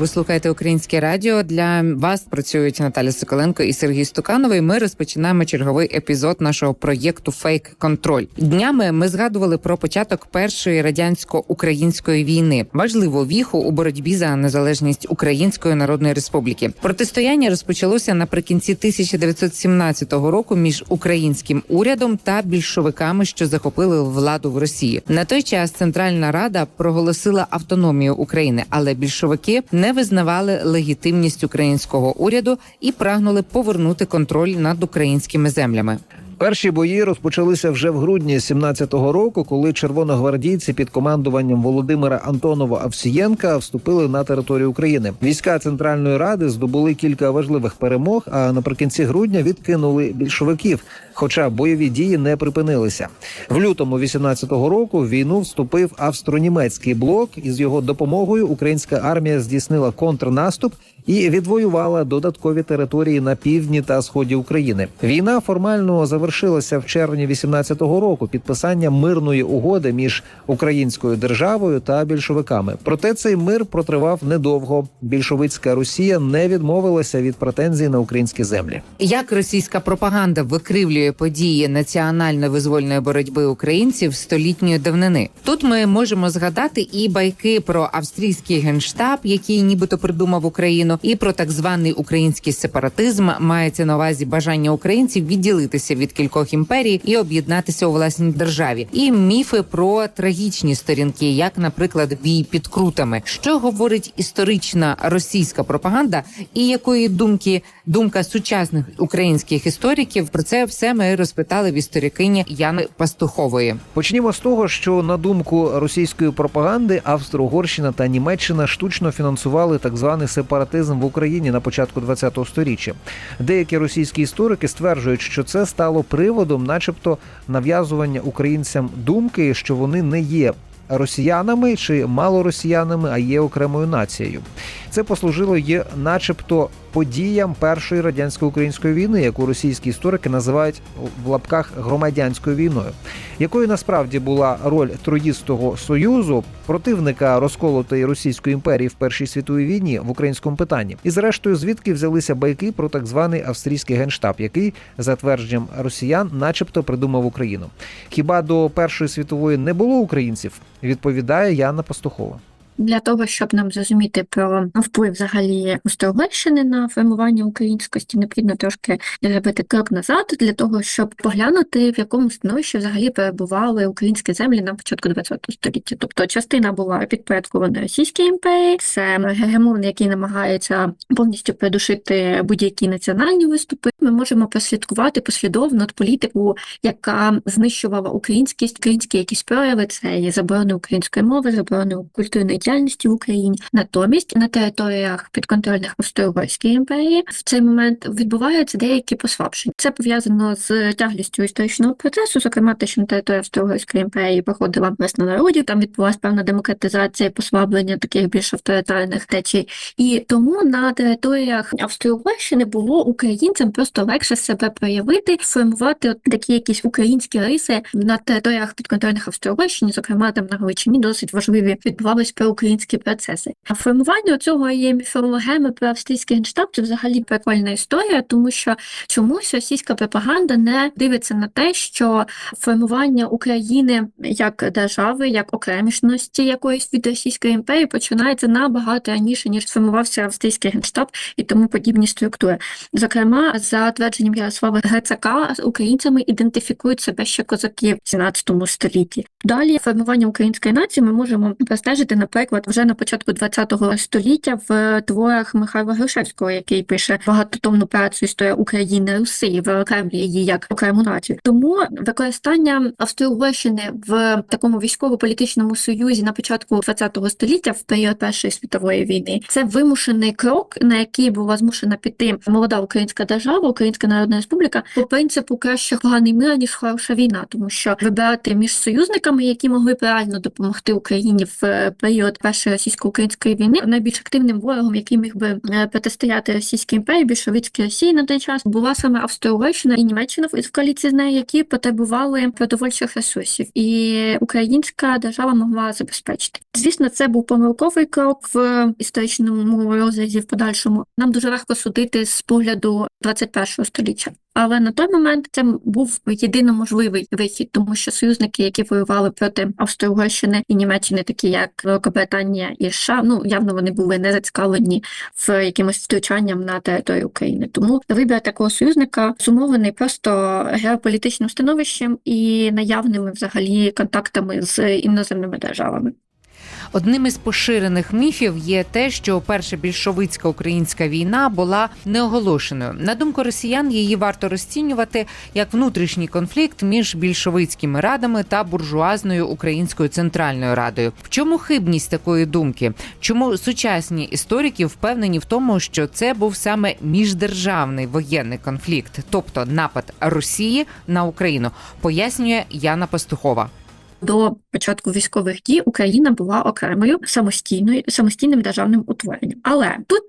Ви слухаєте українське радіо. Для вас працюють Наталя Соколенко і Сергій Стукановий. Ми розпочинаємо черговий епізод нашого проєкту Фейк Контроль. Днями ми згадували про початок першої радянсько-української війни, важливу віху у боротьбі за незалежність Української Народної Республіки. Протистояння розпочалося наприкінці 1917 року між українським урядом та більшовиками, що захопили владу в Росії. На той час Центральна Рада проголосила автономію України, але більшовики не визнавали легітимність українського уряду і прагнули повернути контроль над українськими землями. Перші бої розпочалися вже в грудні 17-го року, коли червоногвардійці під командуванням Володимира Антонова Авсієнка вступили на територію України. Війська Центральної Ради здобули кілька важливих перемог. А наприкінці грудня відкинули більшовиків. Хоча бойові дії не припинилися. В лютому 18-го року в війну вступив австро-німецький блок. І з його допомогою українська армія здійснила контрнаступ і відвоювала додаткові території на півдні та сході України. Війна формально завершилася в червні 18-го року підписанням мирної угоди між українською державою та більшовиками. Проте цей мир протривав недовго. Більшовицька Росія не відмовилася від претензій на українські землі. Як російська пропаганда викривлює події національно-визвольної боротьби українців столітньої давнини? Тут ми можемо згадати і байки про австрійський генштаб, який нібито придумав Україну, і про так званий український сепаратизм. Мається на увазі бажання українців відділитися від кількох імперій і об'єднатися у власній державі, і міфи про трагічні сторінки, як, наприклад, бій під крутами, що говорить історична російська пропаганда, і якої думки думка сучасних українських істориків про це все ми розпитали в історикині Яни Пастухової. Почнімо з того, що на думку російської пропаганди Австро-Угорщина та Німеччина штучно фінансували так званий сепаратизм в Україні на початку ХХ століття. Деякі російські історики стверджують, що це стало приводом, начебто, нав'язування українцям думки, що вони не є. Росіянами чи малоросіянами, а є окремою нацією. Це послужило є, начебто, подіям першої радянсько-української війни, яку російські історики називають в лапках громадянською війною, якою насправді була роль Троїстого союзу противника розколотої Російської імперії в Першій світовій війні в українському питанні, і зрештою звідки взялися байки про так званий австрійський генштаб, який за твердженням росіян, начебто, придумав Україну. Хіба до Першої світової не було українців? Відповідає Яна Пастухова. Для того, щоб нам зрозуміти про вплив взагалі Австро-Угорщини на формування українськості, необхідно трошки зробити крок назад для того, щоб поглянути, в якому становищі взагалі перебували українські землі на початку ХХ століття. Тобто частина була підпорядкована Російській імперії, це гегемон, який намагається повністю придушити будь-які національні виступи. Ми можемо прослідкувати послідовно політику, яка знищувала українськість, українські якісь прояви, це є заборони української мови, заборони культурної діяльності в Україні. Натомість на територіях підконтрольних Австро-Угорській імперії в цей момент відбуваються деякі послабшення. Це пов'язано з тяглістю історичного процесу, зокрема те, що на території Австро-Угорської імперії проходила весна народів, там відбулася певна демократизація, послаблення таких більш авторитарних течій. І тому на територіях Австро-Угорщини було українцям просто легше себе проявити, формувати от такі якісь українські риси на територіях підконтрольних Австро-Угорщини, зокрема там на Галичині досить важливі відбувалися проукраїнські процеси. А формування цього є міфологеми про австрійський генштаб це взагалі прикольна історія, тому що чомусь російська пропаганда не дивиться на те, що формування України як держави, як окремішності якоїсь від Російської імперії починається набагато раніше ніж сформувався австрійський генштаб і тому подібні структури. Зокрема, за твердженням Ярослава Грицака, українцями ідентифікують себе ще козаки в 17 столітті. Далі формування української нації ми можемо простежити, наприклад, вже на початку ХХ століття в творах Михайла Грушевського, який пише багатотомну працю історія України Руси, виокремлює її як окрему націю. Тому використання Австро-Угорщини в такому військово-політичному союзі на початку ХХ століття в період Першої світової війни це вимушений крок, на який була змушена піти молода українська держава, Українська Народна Республіка, по принципу краще поганий мир, ніж хороша війна, тому що вибирати між союзниками, які могли б реально допомогти Україні в період період першої російсько-української війни найбільш активним ворогом, який міг би е, протистояти Російській імперії, більшовицькій Росії на той час, була саме Австро-Угорщина і Німеччина в коаліції з нею, які потребували продовольчих ресурсів, і українська держава могла забезпечити. Звісно, це був помилковий крок в історичному розрізі в подальшому. Нам дуже легко судити з погляду 21 століття. Але на той момент це був єдино можливий вихід, тому що союзники, які воювали проти Австро-Угорщини і Німеччини, такі як Великобританія і США, ну явно вони були не зацікавлені в якимось втручанням на територію України. Тому вибір такого союзника зумовлений просто геополітичним становищем і наявними взагалі контактами з іноземними державами. Одним із поширених міфів є те, що перша більшовицька українська війна була неоголошеною. На думку росіян, її варто розцінювати як внутрішній конфлікт між більшовицькими радами та буржуазною українською центральною радою. В чому хибність такої думки? Чому сучасні історики впевнені в тому, що це був саме міждержавний воєнний конфлікт, тобто напад Росії на Україну, пояснює Яна Пастухова. До початку військових дій Україна була окремою самостійною самостійним державним утворенням. Але тут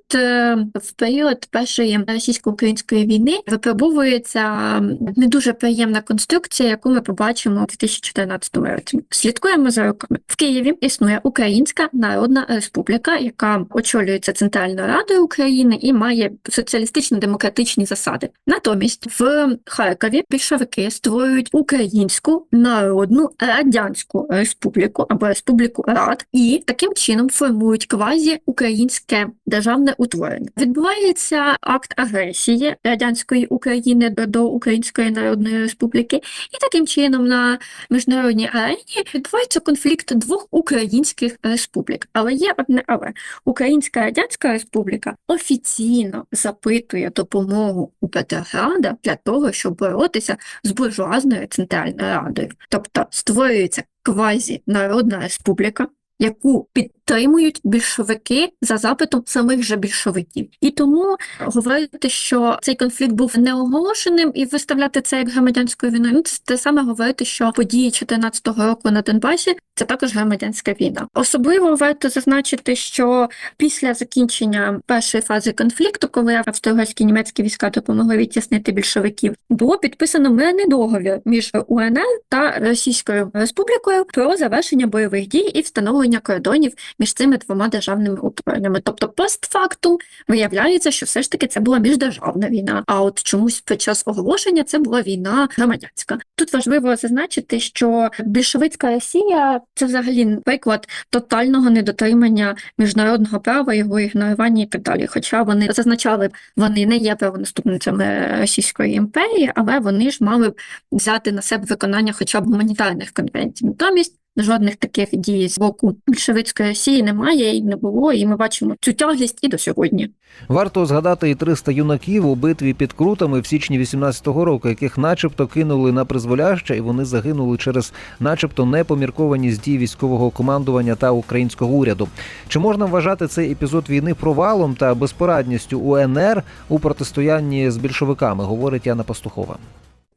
в період першої російсько-української війни випробовується не дуже приємна конструкція, яку ми побачимо у 2014 році. Слідкуємо за роками. В Києві існує Українська Народна Республіка, яка очолюється Центральною Радою України і має соціалістично-демократичні засади. Натомість в Харкові більшовики створюють Українську Народну Радянську Республіку або Республіку Рад, і таким чином формують квазі українське державне утворення. Відбувається акт агресії радянської України до, Української Народної Республіки, і таким чином на міжнародній арені відбувається конфлікт двох українських республік. Але є одне але Українська Радянська Республіка офіційно запитує допомогу у Петрограда для того, щоб боротися з буржуазною центральною радою, тобто створюється квазі народна республіка. Яку підтримують більшовики за запитом самих же більшовиків, і тому говорити, що цей конфлікт був неоголошеним, і виставляти це як громадянською війною, ну, це те саме говорити, що події 14-го року на Донбасі це також громадянська війна. Особливо варто зазначити, що після закінчення першої фази конфлікту, коли австро-угорські німецькі війська допомогли відтіснити більшовиків, було підписано мирний договір між УНР та Російською Республікою про завершення бойових дій і встановлення кордонів між цими двома державними утвореннями. Тобто, постфактум виявляється, що все ж таки це була міждержавна війна. А от чомусь під час оголошення це була війна громадянська. Тут важливо зазначити, що більшовицька Росія це взагалі приклад тотального недотримання міжнародного права, його ігнорування і так далі. Хоча вони зазначали, вони не є правонаступницями Російської імперії, але вони ж мали б взяти на себе виконання хоча б гуманітарних конвенцій. Натомість жодних таких дій з боку більшовицької Росії немає і не було, і ми бачимо цю тяглість і до сьогодні. Варто згадати і 300 юнаків у битві під Крутами в січні 18-го року, яких начебто кинули на призволяще, і вони загинули через начебто непоміркованість дій військового командування та українського уряду. Чи можна вважати цей епізод війни провалом та безпорадністю УНР у протистоянні з більшовиками? Говорить Яна Пастухова.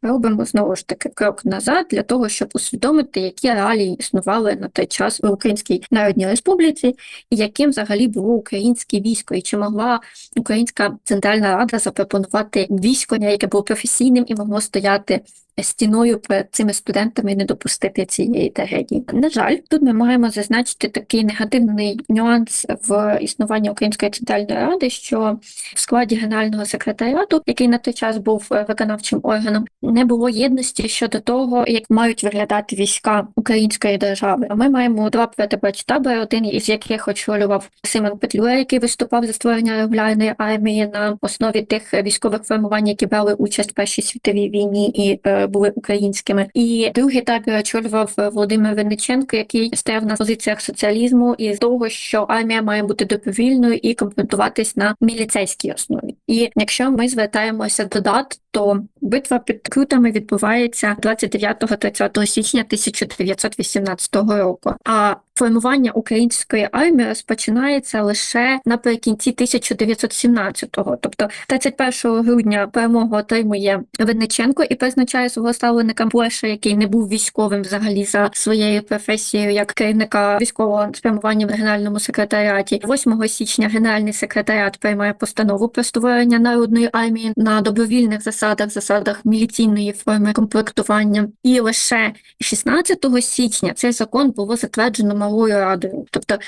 Робимо знову ж таки крок назад для того, щоб усвідомити, які реалії існували на той час в Українській Народній Республіці, і яким взагалі було українське військо, і чи могла Українська Центральна Рада запропонувати військо, яке було професійним і могло стояти стіною перед цими студентами не допустити цієї трагедії. На жаль, тут ми маємо зазначити такий негативний нюанс в існуванні Української центральної ради, що в складі генерального секретаріату, який на той час був е, виконавчим органом, не було єдності щодо того, як мають виглядати війська української держави. Ми маємо два протибачтаби, один із яких очолював Симон Петлюра, який виступав за створення регулярної армії на основі тих військових формувань, які брали участь в першій світовій війні і е, були українськими. І другий табір очолював Володимир Винниченко, який стояв на позиціях соціалізму і з того, що армія має бути добровільною і комплектуватись на міліцейській основі. І якщо ми звертаємося до дат, то битва під Крутами відбувається 29-30 січня 1918 року. А формування української армії розпочинається лише наприкінці 1917-го. Тобто 31 грудня перемогу отримує Винниченко і призначає свого ставленика Польща, який не був військовим взагалі за своєю професією як керівника військового спрямування в генеральному секретаріаті. 8 січня генеральний секретаріат приймає постанову про створення народної армії на добровільних засадах, засадах міліційної форми комплектування. І лише 16 січня цей закон було затверджено малою радою. Тобто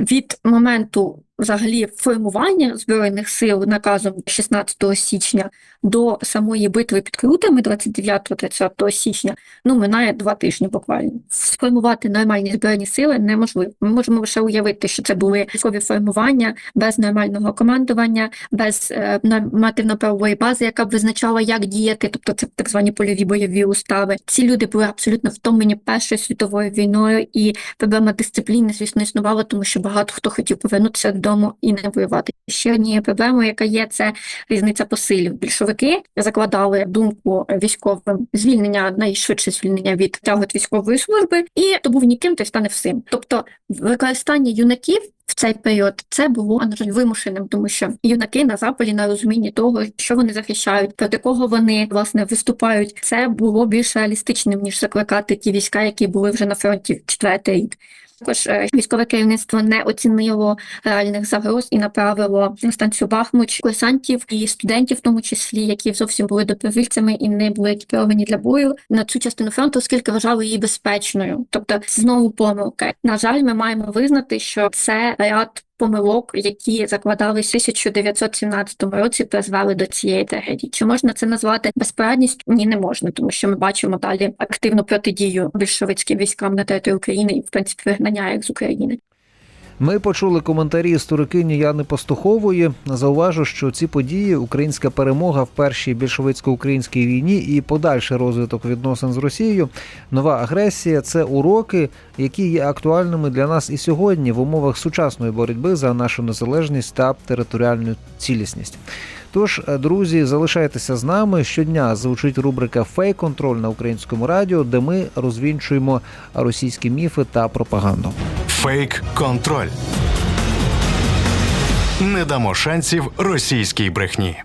від моменту взагалі формування збройних сил наказом 16 січня до самої битви під Крутами 29-30 січня ну минає два тижні буквально. Сформувати нормальні збройні сили неможливо. Ми можемо лише уявити, що це були військові формування без нормального командування, без е, нормативно-правової бази, яка б визначала, як діяти, тобто це так звані польові бойові устави. Ці люди були абсолютно втомлені Першою світовою війною, і проблема дисципліни, звісно, існувала, тому що багато хто хотів повернутися додому і не воювати. Ще однією проблемою, яка є, це різниця посилів. Більшовики закладали думку військовим звільнення, найшвидше звільнення від тягот військової служби, і то був ніким, той стане всім. Тобто використання юнаків. В цей період це було на жаль вимушеним, тому що юнаки на западі на розумінні того, що вони захищають, проти кого вони власне виступають, це було більш реалістичним ніж закликати ті війська, які були вже на фронті четвертий рік. Також е, військове керівництво не оцінило реальних загроз і направило на станцію Бахмуч курсантів і студентів, в тому числі, які зовсім були добровільцями і не були екіпіровані для бою на цю частину фронту, оскільки вважали її безпечною. Тобто знову помилки. На жаль, ми маємо визнати, що це ряд помилок, які закладались в 1917 році, призвели до цієї трагедії. Чи можна це назвати безпорадністю? Ні, не можна, тому що ми бачимо далі активну протидію більшовицьким військам на території України і в принципі вигнання їх з України. Ми почули коментарі історикині Яни Пастухової. Зауважу, що ці події, українська перемога в першій більшовицько-українській війні і подальший розвиток відносин з Росією, нова агресія це уроки, які є актуальними для нас і сьогодні в умовах сучасної боротьби за нашу незалежність та територіальну цілісність. Тож, е, друзі, залишайтеся з нами. Щодня звучить рубрика Фейк контроль на українському радіо, де ми розвінчуємо російські міфи та пропаганду. Фейк контроль. Не дамо шансів російській брехні.